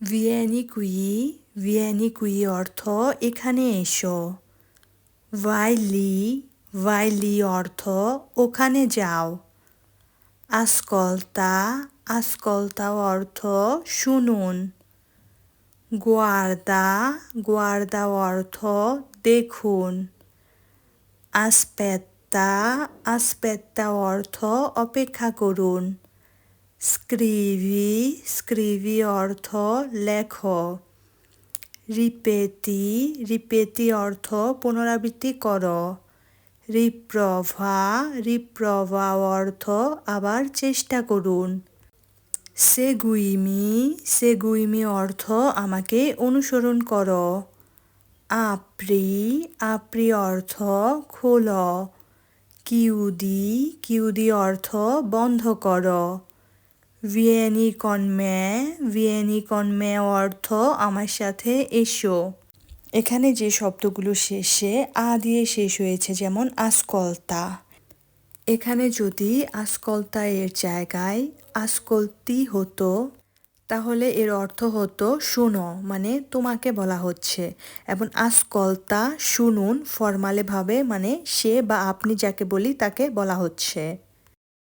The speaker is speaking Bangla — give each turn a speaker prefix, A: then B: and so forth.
A: ভিয়েনি কুই ভিয়েনি কুই অর্থ এখানে এসো। ভাইলি ভাইলি অর্থ ওখানে যাও। আসকলতা আসকলতা অর্থ শুনুন। গুয়ার্দা গুয়ার্দা অর্থ দেখুন। আসপেত্তা আসপেত্তা অর্থ অপেক্ষা করুন। স্ক্রিভি স্ক্রিভি অর্থ লেখ রিপেতি রিপেতি অর্থ পুনরাবৃত্তি কর রিপ্রভা রিপ্রভা অর্থ আবার চেষ্টা করুন। সেগুইমি সেগুইমি অর্থ আমাকে অনুসরণ করো। আপ্রি আপ্রি অর্থ খোল। কিউদি কিউদি অর্থ বন্ধ কর। ভিয়েনি কনমে ভিয়েনি কনমে অর্থ আমার সাথে এসো। এখানে যে শব্দগুলো শেষে আ দিয়ে শেষ হয়েছে যেমন আসকলতা। এখানে যদি আসকলতা এর জায়গায় আসকলতি হতো, তাহলে এর অর্থ হতো শুনো মানে তোমাকে বলা হচ্ছে। এবং আসকলতা শুনুন ফরমালেভাবে মানে সে বা আপনি যাকে বলি তাকে বলা হচ্ছে।